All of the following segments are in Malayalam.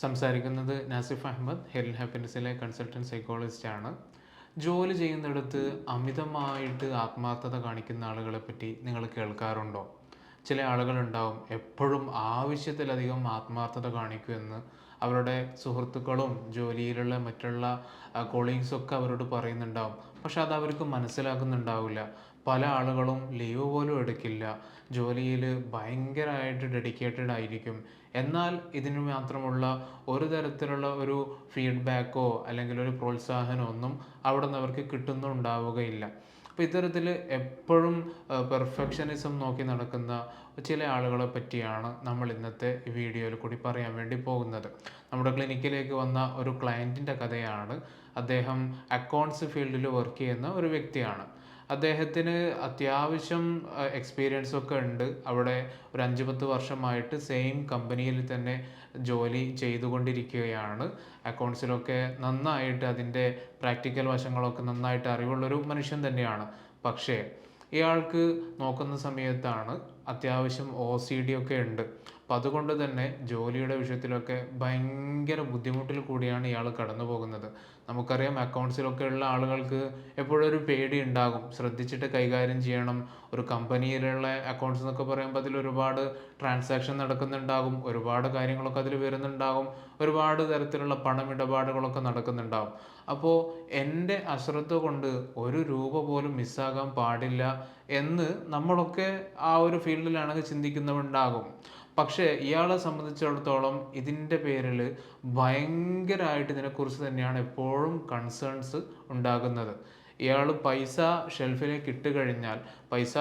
സംസാരിക്കുന്നത് നാസിഫ് അഹമ്മദ് ഹെൽത്ത് ഹാപ്പിനെസ്സിലെ കൺസൾട്ടന്റ് സൈക്കോളജിസ്റ്റ് ആണ്. ജോലി ചെയ്യുന്നിടത്ത് അമിതമായിട്ട് ആത്മാർത്ഥത കാണിക്കുന്ന ആളുകളെ പറ്റി നിങ്ങൾ കേൾക്കാറുണ്ടോ? ചില ആളുകളുണ്ടാവും എപ്പോഴും ആവശ്യത്തിലധികം ആത്മാർത്ഥത കാണിക്കുമെന്ന് അവരുടെ സുഹൃത്തുക്കളും ജോലിയിലുള്ള മറ്റുള്ള കൊളീഗ്സൊക്കെ അവരോട് പറയുന്നുണ്ടാവും. പക്ഷെ അത് അവർക്ക് മനസ്സിലാക്കുന്നുണ്ടാവില്ല. പല ആളുകളും ലീവ് പോലും എടുക്കില്ല. ജോലിയിൽ ഭയങ്കരമായിട്ട് ഡെഡിക്കേറ്റഡ് ആയിരിക്കും. എന്നാൽ ഇതിന് മാത്രമുള്ള ഒരു തരത്തിലുള്ള ഒരു ഫീഡ്ബാക്കോ അല്ലെങ്കിൽ ഒരു പ്രോത്സാഹനമോ ഒന്നും അവിടെ നിന്ന് അവർക്ക് കിട്ടുന്നുണ്ടാവുകയില്ല. അപ്പോൾ ഇത്തരത്തിൽ എപ്പോഴും പെർഫെക്ഷനിസം നോക്കി നടക്കുന്ന ചില ആളുകളെ പറ്റിയാണ് നമ്മൾ ഇന്നത്തെ വീഡിയോയിൽ കൂടി പറയാൻ വേണ്ടി പോകുന്നത്. നമ്മുടെ ക്ലിനിക്കിലേക്ക് വന്ന ഒരു ക്ലയന്റിന്റെ കഥയാണ്. അദ്ദേഹം അക്കൗണ്ട്സ് ഫീൽഡിൽ വർക്ക് ചെയ്യുന്ന ഒരു വ്യക്തിയാണ്. അദ്ദേഹത്തിന് അത്യാവശ്യം എക്സ്പീരിയൻസ് ഒക്കെ ഉണ്ട്. അവിടെ ഒരു അഞ്ച് പത്ത് വർഷമായിട്ട് സെയിം കമ്പനിയിൽ തന്നെ ജോലി ചെയ്തുകൊണ്ടിരിക്കുകയാണ്. അക്കൗണ്ട്സിലൊക്കെ നന്നായിട്ട് അതിന്റെ പ്രാക്ടിക്കൽ വശങ്ങളൊക്കെ നന്നായിട്ട് അറിവുള്ളൊരു മനുഷ്യൻ തന്നെയാണ്. പക്ഷേ ഇയാൾക്ക് നോക്കുന്ന സമയത്താണ് അത്യാവശ്യം ഒ സി ഡി ഒക്കെ ഉണ്ട്. അപ്പം അതുകൊണ്ട് തന്നെ ജോലിയുടെ വിഷയത്തിലൊക്കെ ഭയങ്കര ബുദ്ധിമുട്ടിൽ കൂടിയാണ് ഇയാൾ കടന്നു പോകുന്നത്. നമുക്കറിയാം അക്കൗണ്ട്സിലൊക്കെ ഉള്ള ആളുകൾക്ക് എപ്പോഴും ഒരു പേടി ഉണ്ടാകും. ശ്രദ്ധിച്ചിട്ട് കൈകാര്യം ചെയ്യണം. ഒരു കമ്പനിയിലുള്ള അക്കൗണ്ട്സ് എന്നൊക്കെ പറയുമ്പോൾ അതിൽ ഒരുപാട് ട്രാൻസാക്ഷൻ നടക്കുന്നുണ്ടാകും. ഒരുപാട് കാര്യങ്ങളൊക്കെ അതിൽ വരുന്നുണ്ടാകും. ഒരുപാട് തരത്തിലുള്ള പണമിടപാടുകളൊക്കെ നടക്കുന്നുണ്ടാകും. അപ്പോൾ എന്റെ അശ്രദ്ധ കൊണ്ട് ഒരു രൂപ പോലും മിസ്സാകാൻ പാടില്ല എന്ന് നമ്മളൊക്കെ ആ ഒരു ഫീൽഡിലാണെങ്കിൽ ചിന്തിക്കുന്നവരുണ്ടാകും പക്ഷേ ഇയാളെ സംബന്ധിച്ചിടത്തോളം ഇതിന്റെ പേരിൽ ഭയങ്കരമായിട്ട് ഇതിനെക്കുറിച്ച് തന്നെയാണ് എപ്പോഴും കൺസേൺസ് ഉണ്ടാകുന്നത്. ഇയാൾ പൈസ ഷെൽഫിലേക്ക് ഇട്ട് കഴിഞ്ഞാൽ പൈസ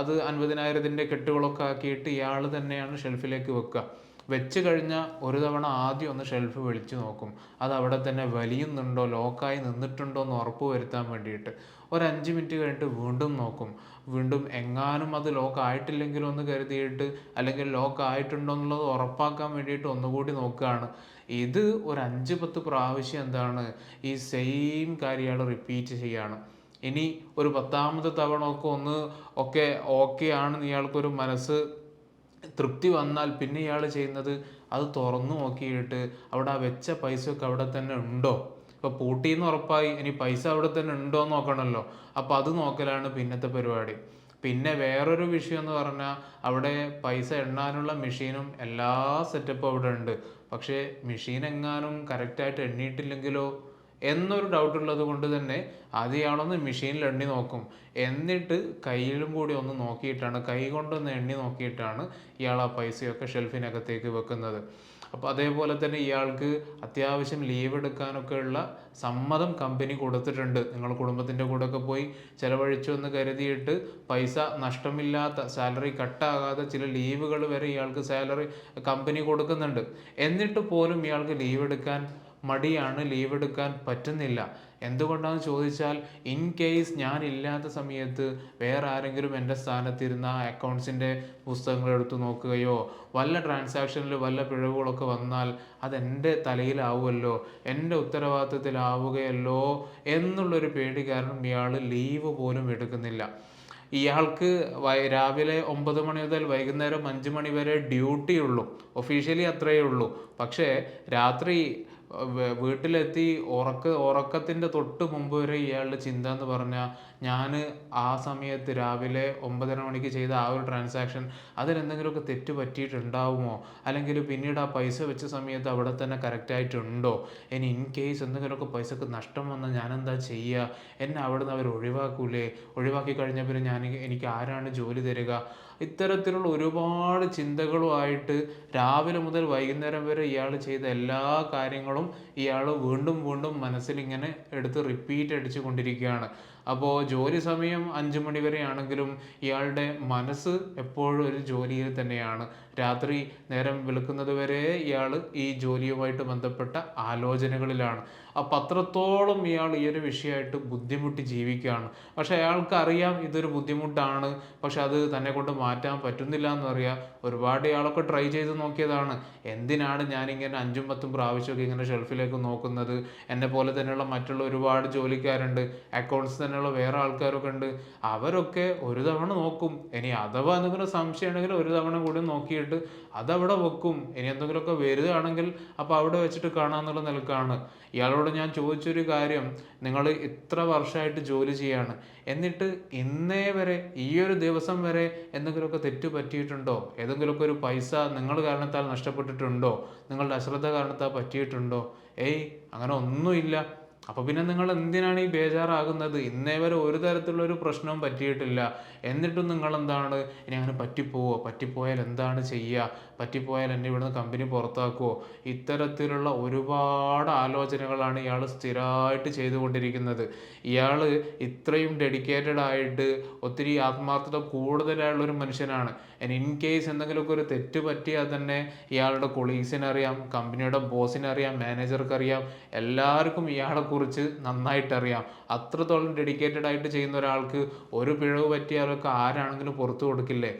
അത് അൻപതിനായിരത്തിന്റെ കെട്ടുകളൊക്കെ ആക്കിയിട്ട് ഇയാൾ തന്നെയാണ് ഷെൽഫിലേക്ക് വെക്കുക. വെച്ച് കഴിഞ്ഞാൽ ഒരു തവണ ആദ്യം ഒന്ന് ഷെൽഫ് വിളിച്ചു നോക്കും. അത് അവിടെ തന്നെ വലിയുന്നുണ്ടോ ലോക്കായി നിന്നിട്ടുണ്ടോ എന്ന് ഉറപ്പ് വരുത്താൻ വേണ്ടിയിട്ട്. ഒരു അഞ്ച് മിനിറ്റ് കഴിഞ്ഞിട്ട് വീണ്ടും നോക്കും. വീണ്ടും എങ്ങാനും അത് ലോക്ക് ആയിട്ടില്ലെങ്കിലും ഒന്ന് കരുതിയിട്ട് അല്ലെങ്കിൽ ലോക്ക് ആയിട്ടുണ്ടോ എന്നുള്ളത് ഉറപ്പാക്കാൻ വേണ്ടിയിട്ട് ഒന്നുകൂടി നോക്കുകയാണ്. ഇത് ഒരു അഞ്ച് പത്ത് പ്രാവശ്യം എന്താണ് ഈ സെയിം കാര്യം റിപ്പീറ്റ് ചെയ്യാണ്. ഇനി ഒരു പത്താമത്തെ തവണ ഒക്കെ ഒന്ന് ഒക്കെ ഓക്കെ ആണെന്ന് ഇയാൾക്കൊരു മനസ്സ് തൃപ്തി വന്നാൽ പിന്നെ ഇയാൾ ചെയ്യുന്നത് അത് തുറന്നു നോക്കിയിട്ട് അവിടെ ആ വെച്ച പൈസയൊക്കെ അവിടെ തന്നെ ഉണ്ടോ? ഇപ്പോൾ പൂട്ടിന്ന് ഉറപ്പായി ഇനി പൈസ അവിടെ തന്നെ ഉണ്ടോ എന്ന് നോക്കണമല്ലോ അപ്പോൾ അത് നോക്കലാണ് പിന്നത്തെ പരിപാടി. പിന്നെ വേറൊരു വിഷയം എന്ന് പറഞ്ഞാൽ അവിടെ പൈസ എണ്ണാനുള്ള മെഷീനും എല്ലാ സെറ്റപ്പും അവിടെ ഉണ്ട്. പക്ഷേ മെഷീൻ എങ്ങാനും കറക്റ്റായിട്ട് എണ്ണിയിട്ടില്ലെങ്കിലോ എന്നൊരു ഡൗട്ട് ഉള്ളത് കൊണ്ട് തന്നെ അത് ഇയാളൊന്ന് മെഷീനിൽ എണ്ണി നോക്കും. എന്നിട്ട് കയ്യിലും കൂടി ഒന്ന് നോക്കിയിട്ടാണ് കൈ കൊണ്ടൊന്ന് എണ്ണി നോക്കിയിട്ടാണ് ഇയാൾ ആ പൈസയൊക്കെ ഷെൽഫിനകത്തേക്ക് വെക്കുന്നത്. അപ്പോൾ അതേപോലെ തന്നെ ഇയാൾക്ക് അത്യാവശ്യം ലീവ് എടുക്കാനൊക്കെ ഉള്ള സമ്മതം കമ്പനി കൊടുത്തിട്ടുണ്ട്. നിങ്ങൾ കുടുംബത്തിന്റെ കൂടെയൊക്കെ പോയി ചിലവഴിച്ചു എന്ന് കരുതിയിട്ട് പൈസ നഷ്ടമില്ലാത്ത സാലറി കട്ടാകാതെ ചില ലീവുകൾ വരെ ഇയാൾക്ക് സാലറി കമ്പനി കൊടുക്കുന്നുണ്ട്. എന്നിട്ട് പോലും ഇയാൾക്ക് ലീവ് എടുക്കാൻ മടിയാണ് ലീവ് എടുക്കാൻ പറ്റുന്നില്ല. എന്തുകൊണ്ടാണെന്ന് ചോദിച്ചാൽ ഇൻ കേസ് ഞാൻ ഇല്ലാത്ത സമയത്ത് വേറെ ആരെങ്കിലും എന്റെ സ്ഥാനത്തിരുന്ന അക്കൗണ്ട്സിന്റെ പുസ്തകങ്ങൾ എടുത്തു നോക്കുകയോ വല്ല ട്രാൻസാക്ഷനിൽ വല്ല പിഴവുകളൊക്കെ വന്നാൽ അതെന്റെ തലയിലാവുമല്ലോ എന്റെ ഉത്തരവാദിത്തത്തിലാവുകയല്ലോ എന്നുള്ളൊരു പേടി കാരണം ഇയാൾ ലീവ് പോലും എടുക്കുന്നില്ല. ഇയാൾക്ക് രാവിലെ ഒമ്പത് മണി മുതൽ വൈകുന്നേരം അഞ്ച് മണി വരെ ഡ്യൂട്ടി ഉള്ളൂ. ഒഫീഷ്യലി അത്രയേ ഉള്ളൂ. പക്ഷേ രാത്രി വീട്ടിലെത്തി ഉറക്ക ഉറക്കത്തിന്റെ തൊട്ട് മുമ്പ് വരെ ഇയാളുടെ ചിന്ത എന്ന് പറഞ്ഞാൽ ഞാൻ ആ സമയത്ത് രാവിലെ ഒമ്പതര മണിക്ക് ചെയ്ത ആ ഒരു ട്രാൻസാക്ഷൻ അതിലെന്തെങ്കിലുമൊക്കെ തെറ്റ് പറ്റിയിട്ടുണ്ടാവുമോ? അല്ലെങ്കിൽ പിന്നീട് ആ പൈസ വെച്ച സമയത്ത് അവിടെ തന്നെ കറക്റ്റായിട്ടുണ്ടോ ഇനി ഇൻ കേസ് എന്തെങ്കിലുമൊക്കെ പൈസക്ക് നഷ്ടം വന്നാൽ ഞാൻ എന്താ ചെയ്യുക? എന്നെ അവിടെ നിന്ന് അവർ ഒഴിവാക്കൂലേ ഒഴിവാക്കി കഴിഞ്ഞ പിന്നെ ഞാൻ എനിക്ക് ആരാണ് ജോലി തരിക? ഇത്തരത്തിലുള്ള ഒരുപാട് ചിന്തകളുമായിട്ട് രാവിലെ മുതൽ വൈകുന്നേരം വരെ ഇയാൾ ചെയ്ത എല്ലാ കാര്യങ്ങളും ഇയാൾ വീണ്ടും വീണ്ടും മനസ്സിൽ ഇങ്ങനെ എടുത്ത് റിപ്പീറ്റ് അടിച്ചു കൊണ്ടിരിക്കുകയാണ്. അപ്പോൾ ജോലി സമയം അഞ്ച് മണി വരെ ആണെങ്കിലും ഇയാളുടെ മനസ്സ് എപ്പോഴും ഒരു ജോലിയിൽ തന്നെയാണ്. രാത്രി നേരം വെളുക്കുന്നത് വരെ ഇയാൾ ഈ ജോലിയുമായിട്ട് ബന്ധപ്പെട്ട ആലോചനകളിലാണ്. അപ്പം അത്രത്തോളം ഇയാൾ ഈ ഒരു വിഷയമായിട്ട് ബുദ്ധിമുട്ടി ജീവിക്കുകയാണ്. പക്ഷെ അയാൾക്ക് അറിയാം ഇതൊരു ബുദ്ധിമുട്ടാണ്. പക്ഷെ അത് തന്നെ കൊണ്ട് മാറ്റാൻ പറ്റുന്നില്ല എന്നറിയാം. ഒരുപാട് ഇയാളൊക്കെ ട്രൈ ചെയ്ത് നോക്കിയതാണ്. എന്തിനാണ് ഞാനിങ്ങനെ അഞ്ചും പത്തും പ്രാവശ്യമൊക്കെ ഇങ്ങനെ ഷെൽഫിലേക്ക് നോക്കുന്നത്? എന്നെ പോലെ തന്നെയുള്ള മറ്റുള്ള ഒരുപാട് ജോലിക്കാരുണ്ട്. അക്കൗണ്ട്സ് തന്നെയുള്ള വേറെ ആൾക്കാരൊക്കെ ഉണ്ട്. അവരൊക്കെ ഒരു തവണ നോക്കും. ഇനി അഥവാ എന്തെങ്കിലും സംശയം ഒരു തവണ കൂടി നോക്കിയിട്ട് അതവിടെ വെക്കും. ഇനി എന്തെങ്കിലുമൊക്കെ വരികയാണെങ്കിൽ അപ്പോൾ അവിടെ വെച്ചിട്ട് കാണാന്നുള്ള നിലക്കാണ്. ഇയാളോട് ഞാൻ ചോദിച്ചൊരു കാര്യം നിങ്ങൾ ഇത്ര വർഷമായിട്ട് ജോലി ചെയ്യാണ്. എന്നിട്ട് ഇന്നേ വരെ ഈ ഒരു ദിവസം വരെ എന്തെങ്കിലുമൊക്കെ തെറ്റ് പറ്റിയിട്ടുണ്ടോ? ഏതെങ്കിലുമൊക്കെ ഒരു പൈസ നിങ്ങൾ കാരണത്താൽ നഷ്ടപ്പെട്ടിട്ടുണ്ടോ? നിങ്ങളുടെ അശ്രദ്ധ കാരണത്താൽ പറ്റിയിട്ടുണ്ടോ? ഏയ് അങ്ങനെ ഒന്നുമില്ല. അപ്പോൾ പിന്നെ നിങ്ങൾ എന്തിനാണ് ഈ ബേജാറാകുന്നത്? ഇന്നേ വരെ ഒരു തരത്തിലുള്ള ഒരു പ്രശ്നവും പറ്റിയിട്ടില്ല. എന്നിട്ടും നിങ്ങൾ എന്താണ്? ഇനി അങ്ങനെ പറ്റിപ്പോവോ? പറ്റിപ്പോയാൽ എന്താണ് ചെയ്യുക പറ്റിപ്പോയാൽ എന്നെ ഇവിടുന്ന് കമ്പനി പുറത്താക്കുമോ ഇത്തരത്തിലുള്ള ഒരുപാട് ആലോചനകളാണ് ഇയാൾ സ്ഥിരമായിട്ട് ചെയ്തുകൊണ്ടിരിക്കുന്നത്. ഇയാൾ ഇത്രയും ഡെഡിക്കേറ്റഡ് ആയിട്ട് ഒത്തിരി ആത്മാർത്ഥത കൂടുതലായുള്ള ഒരു മനുഷ്യനാണ്. ഇൻ കേസ് എന്തെങ്കിലുമൊക്കെ ഒരു തെറ്റ് പറ്റിയാൽ തന്നെ ഇയാളുടെ കൊളീഗ്സിനറിയാം കമ്പനിയുടെ ബോസിനറിയാം മാനേജർക്കറിയാം മാനേജർക്ക് എല്ലാവർക്കും ഇയാളെ കുറിച്ച് നന്നായിട്ട് അറിയാം അത്രത്തോളം ഡെഡിക്കേറ്റഡ് ആയിട്ട് ചെയ്യുന്ന ഒരാൾക്ക് ഒരു പിഴവ് പറ്റിയാലൊക്കെ ആരാണെങ്കിലും പുറത്തു കൊടുക്കില്ലേ?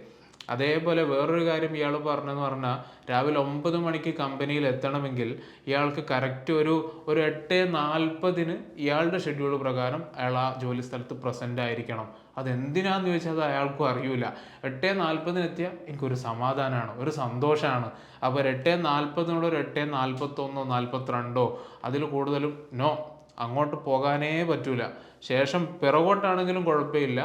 അതേപോലെ വേറൊരു കാര്യം ഇയാൾ പറഞ്ഞതെന്ന് പറഞ്ഞാൽ രാവിലെ ഒമ്പത് മണിക്ക് കമ്പനിയിൽ എത്തണമെങ്കിൽ ഇയാൾക്ക് കറക്റ്റ് ഒരു ഒരു എട്ട് നാൽപ്പതിന് ഇയാളുടെ ഷെഡ്യൂൾ പ്രകാരം അയാൾ ആ ജോലി സ്ഥലത്ത് പ്രസന്റ് ആയിരിക്കണം. അതെന്തിനാന്ന് ചോദിച്ചാൽ അത് അയാൾക്കും അറിയില്ല എട്ട് നാൽപ്പതിന് എത്തിയാൽ എനിക്കൊരു സമാധാനമാണ് ഒരു സന്തോഷമാണ് അപ്പോൾ എട്ട് നാൽപ്പതിനോട് ഒരു എട്ട് നാൽപ്പത്തൊന്നോ നാൽപ്പത്തിരണ്ടോ അതിൽ കൂടുതലും നോ അങ്ങോട്ട് പോകാനേ പറ്റൂല. ശേഷം പിറകോട്ടാണെങ്കിലും കുഴപ്പമില്ല.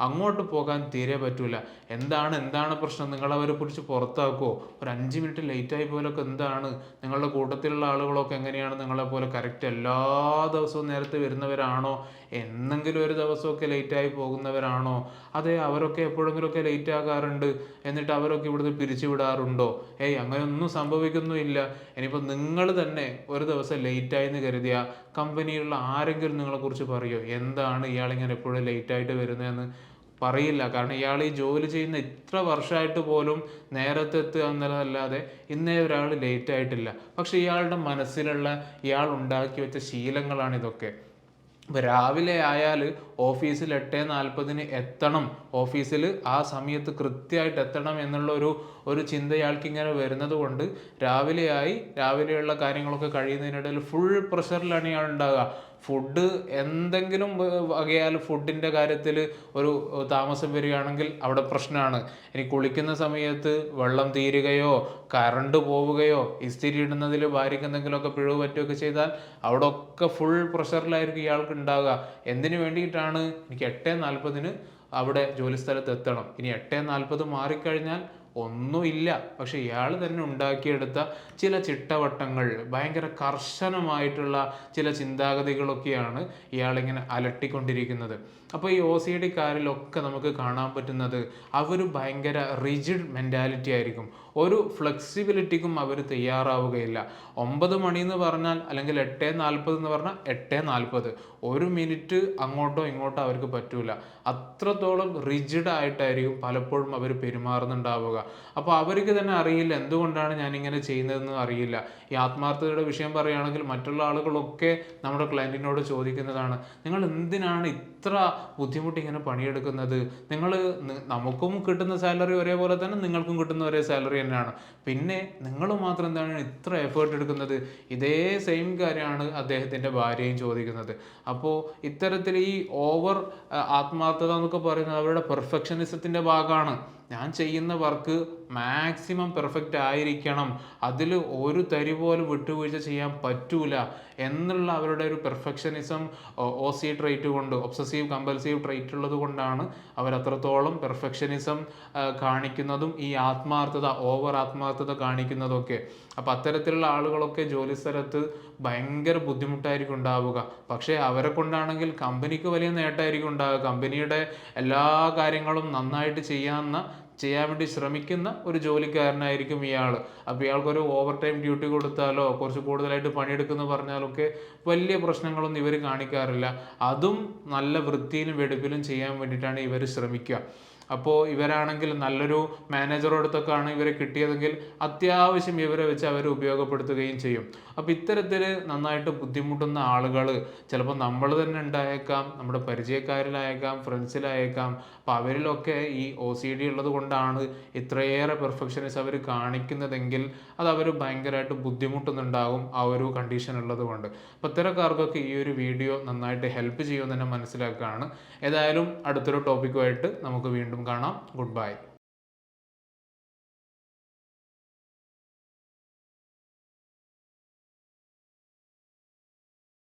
അങ്ങോട്ട് പോകാൻ തീരെ പറ്റൂല. എന്താണ് എന്താണ് പ്രശ്നം? നിങ്ങൾ അവരെ കുറിച്ച് പുറത്താക്കുമോ ഒരു അഞ്ച് മിനിറ്റ് ലേറ്റായി പോലൊക്കെ എന്താണ്? നിങ്ങളുടെ കൂട്ടത്തിലുള്ള ആളുകളൊക്കെ എങ്ങനെയാണ് നിങ്ങളെ പോലെ കറക്റ്റ് എല്ലാ ദിവസവും നേരത്തെ വരുന്നവരാണോ? എന്നെങ്കിലും ഒരു ദിവസമൊക്കെ ലേറ്റായി പോകുന്നവരാണോ? അതെ അവരൊക്കെ എപ്പോഴെങ്കിലുമൊക്കെ ലേറ്റ് ആകാറുണ്ട്. എന്നിട്ട് അവരൊക്കെ ഇവിടുന്ന് പിരിച്ചു വിടാറുണ്ടോ? ഏയ് അങ്ങനെയൊന്നും സംഭവിക്കുന്നുമില്ല. ഇനിയിപ്പോൾ നിങ്ങൾ തന്നെ ഒരു ദിവസം ലേറ്റായി എന്ന് കരുതിയ കമ്പനിയിലുള്ള ആരെങ്കിലും നിങ്ങളെക്കുറിച്ച് പറയുമോ എന്താണ് ഇയാളിങ്ങനെ എപ്പോഴും ലേറ്റായിട്ട് വരുന്നതെന്ന്? പറയില്ല. കാരണം ഇയാൾ ഈ ജോലി ചെയ്യുന്ന ഇത്ര വർഷമായിട്ട് പോലും നേരത്തെ എത്തുക എന്നതല്ലാതെ ഇന്നേ ഒരാൾ ലേറ്റ് ആയിട്ടില്ല. പക്ഷെ ഇയാളുടെ മനസ്സിലുള്ള ഇയാൾ ഉണ്ടാക്കി വെച്ച ശീലങ്ങളാണ് ഇതൊക്കെ. ഇപ്പം രാവിലെ ആയാൽ ഓഫീസിൽ എട്ട് നാൽപ്പതിന് എത്തണം. ഓഫീസിൽ ആ സമയത്ത് കൃത്യമായിട്ട് എത്തണം എന്നുള്ള ഒരു ഒരു ചിന്ത ഇയാൾക്ക് ഇങ്ങനെ വരുന്നത് കൊണ്ട് രാവിലെയായി രാവിലെയുള്ള കാര്യങ്ങളൊക്കെ കഴിയുന്നതിനിടയിൽ ഫുൾ പ്രഷറിലാണ് ഇയാൾ ഉണ്ടാകുക ഫുഡ് എന്തെങ്കിലും വകയാൽ ഫുഡിന്റെ കാര്യത്തിൽ ഒരു താമസം വരികയാണെങ്കിൽ അവിടെ പ്രശ്നമാണ്. ഇനി കുളിക്കുന്ന സമയത്ത് വെള്ളം തീരുകയോ കറണ്ട് പോവുകയോ ഇസ്തിരി ഇടുന്നതിൽ ഭാര്യയ്ക്ക് എന്തെങ്കിലുമൊക്കെ പിഴവ് പറ്റുകയൊക്കെ ചെയ്താൽ അവിടെ ഒക്കെ ഫുൾ പ്രഷറിലായിരിക്കും ഇയാൾക്ക് ഉണ്ടാകുക എന്തിനു വേണ്ടിയിട്ടാണ്? എനിക്ക് എട്ട് നാൽപ്പതിന് അവിടെ ജോലിസ്ഥലത്ത് എത്തണം. ഇനി എട്ട് നാൽപ്പത് മാറിക്കഴിഞ്ഞാൽ ഒന്നുമില്ല. പക്ഷെ ഇയാൾ തന്നെ ഉണ്ടാക്കിയെടുത്ത ചില ചിട്ടവട്ടങ്ങൾ ഭയങ്കര കർശനമായിട്ടുള്ള ചില ചിന്താഗതികളൊക്കെയാണ് ഇയാളിങ്ങനെ അലട്ടിക്കൊണ്ടിരിക്കുന്നത്. അപ്പോൾ ഈ ഒ സി ഡി കാരിലൊക്കെ നമുക്ക് കാണാൻ പറ്റുന്നത് അവർ ഭയങ്കര റിജിഡ് മെന്റാലിറ്റി ആയിരിക്കും. ഒരു ഫ്ലെക്സിബിലിറ്റിക്കും അവർ തയ്യാറാവുകയില്ല. ഒമ്പത് മണി എന്ന് പറഞ്ഞാൽ അല്ലെങ്കിൽ എട്ട് നാൽപ്പത് എന്ന് പറഞ്ഞാൽ എട്ട് നാൽപ്പത്. ഒരു മിനിറ്റ് അങ്ങോട്ടോ ഇങ്ങോട്ടോ അവർക്ക് പറ്റൂല. അത്രത്തോളം റിജിഡായിട്ടായിരിക്കും പലപ്പോഴും അവർ പെരുമാറുന്നുണ്ടാവുക. അപ്പോൾ അവർക്ക് തന്നെ അറിയില്ല എന്തുകൊണ്ടാണ് ഞാൻ ഇങ്ങനെ ചെയ്യുന്നതെന്ന് അറിയില്ല. ഈ ആത്മാർത്ഥതയുടെ വിഷയം പറയുകയാണെങ്കിൽ മറ്റുള്ള ആളുകളൊക്കെ നമ്മുടെ ക്ലയന്റിനോട് ചോദിക്കുന്നതാണ്. നിങ്ങൾ എന്തിനാണ് ഇത്ര ബുദ്ധിമുട്ട് ഇങ്ങനെ പണിയെടുക്കുന്നത്? നിങ്ങൾ നമുക്കും കിട്ടുന്ന സാലറി ഒരേപോലെ തന്നെ നിങ്ങൾക്കും കിട്ടുന്ന ഒരേ സാലറി തന്നെയാണ്. പിന്നെ നിങ്ങൾ മാത്രം എന്താണ് ഇത്ര എഫേർട്ട് എടുക്കുന്നത്? ഇതേ സെയിം കാര്യമാണ് അദ്ദേഹത്തിന്റെ ഭാര്യയും ചോദിക്കുന്നത്. അപ്പോൾ ഇത്തരത്തിൽ ഈ ഓവർ ആത്മാർത്ഥത എന്നൊക്കെ പറയുന്നത് അവരുടെ പെർഫെക്ഷനിസത്തിന്റെ ഭാഗമാണ്. ഞാൻ ചെയ്യുന്ന വർക്ക് മാക്സിമം പെർഫെക്റ്റ് ആയിരിക്കണം. അതിൽ ഒരു തരി പോലും വിട്ടുവീഴ്ച ചെയ്യാൻ പറ്റൂല എന്നുള്ള അവരുടെ ഒരു പെർഫെക്ഷനിസം ഒ സി ട്രേറ്റ് കൊണ്ട് ഒബ്സസീവ് കമ്പൽസീവ് ട്രേറ്റ് ഉള്ളത് കൊണ്ടാണ് അവർ അത്രത്തോളം പെർഫെക്ഷനിസം കാണിക്കുന്നതും ഈ ആത്മാർത്ഥത ഓവർ ആത്മാർത്ഥത കാണിക്കുന്നതൊക്കെ. അപ്പം അത്തരത്തിലുള്ള ആളുകളൊക്കെ ജോലി സ്ഥലത്ത് ഭയങ്കര ബുദ്ധിമുട്ടായിരിക്കും ഉണ്ടാവുക. പക്ഷേ അവരെ കൊണ്ടാണെങ്കിൽ കമ്പനിക്ക് വലിയ നേട്ടമായിരിക്കും ഉണ്ടാവുക. കമ്പനിയുടെ എല്ലാ കാര്യങ്ങളും നന്നായിട്ട് ചെയ്യാവുന്ന ചെയ്യാൻ വേണ്ടി ശ്രമിക്കുന്ന ഒരു ജോലിക്കാരനായിരിക്കും ഇയാൾ. അപ്പോൾ ഇയാൾക്കൊരു ഓവർ ടൈം ഡ്യൂട്ടി കൊടുത്താലോ കുറച്ച് കൂടുതലായിട്ട് പണിയെടുക്കുന്നു പറഞ്ഞാലൊക്കെ വലിയ പ്രശ്നങ്ങളൊന്നും ഇവർ കാണിക്കാറില്ല. അതും നല്ല വൃത്തിയിലും വെടുപ്പിലും ചെയ്യാൻ വേണ്ടിയിട്ടാണ് ഇവർ ശ്രമിക്കുക. അപ്പോൾ ഇവരാണെങ്കിൽ നല്ലൊരു മാനേജറോടത്തൊക്കെയാണ് ഇവരെ കിട്ടിയതെങ്കിൽ അത്യാവശ്യം ഇവരെ വെച്ച് അവരെ ഉപയോഗപ്പെടുത്തുകയും ചെയ്യും. അപ്പോൾ ഇത്തരത്തിൽ നന്നായിട്ട് ബുദ്ധിമുട്ടുന്ന ആളുകൾ ചിലപ്പോൾ നമ്മൾ തന്നെ ഉണ്ടായേക്കാം നമ്മുടെ പരിചയക്കാരിലായേക്കാം ഫ്രണ്ട്സിലായേക്കാം അപ്പോൾ അവരിലൊക്കെ ഈ ഒ സി ഡി ഉള്ളത് കൊണ്ടാണ് ഇത്രയേറെ പെർഫെക്ഷനിസ് അവർ കാണിക്കുന്നതെങ്കിൽ അത് അവർ ഭയങ്കരമായിട്ട് ബുദ്ധിമുട്ടുന്നുണ്ടാകും ആ ഒരു കണ്ടീഷൻ ഉള്ളത് കൊണ്ട്. അപ്പോൾ ഇത്തരക്കാർക്കൊക്കെ ഈ ഒരു വീഡിയോ നന്നായിട്ട് ഹെൽപ്പ് ചെയ്യുമെന്ന് തന്നെ മനസ്സിലാക്കുകയാണ് ഏതായാലും അടുത്തൊരു ടോപ്പിക്കുമായിട്ട് നമുക്ക് വീണ്ടും കാണാം. Good bye.